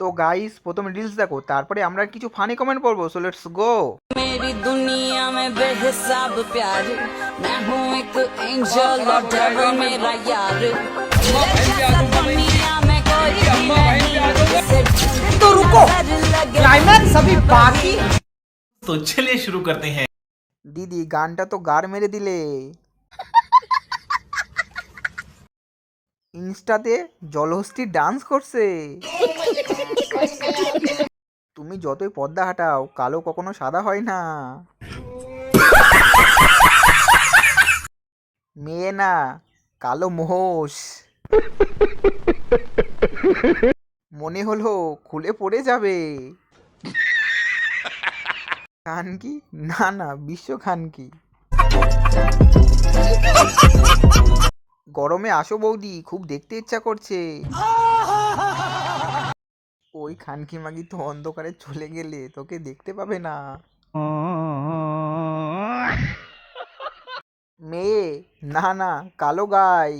তো গাইস প্রথমে রিলস দেখো তারপরে আমরা কিছু ফানি কমেন্ট পড়বো সো লেটস গো मेरी दुनिया में बेहिसाब प्यार मैं हूँ एक एंजल और डेविल मेरा यार मेरे जैसा दुनिया में कोई भी नहीं तो रुको नजर लगे क्लाइमैक्स अभी बाकी तो चलिए शुरू करते हैं দিদি গানটা তো গার মেরে দিলে ইনস্টাতে জলহস্তি ডান্স করছে। তুমি যতই পর্দা হাঁটাও, কালো কখনো সাদা হয় না। মেয়ে না, কালো মোষ মনে হলো খুলে পড়ে যাবে। খান কি না না, বিশ্ব খান কি গরমে আসো বৌদি, খুব দেখতে ইচ্ছা করছে। ওই খানকি মাগি তো অন্ধকারে চলে গেলে, তোকে দেখতে পাবে না। মেয়ে, না না, কালো গাই।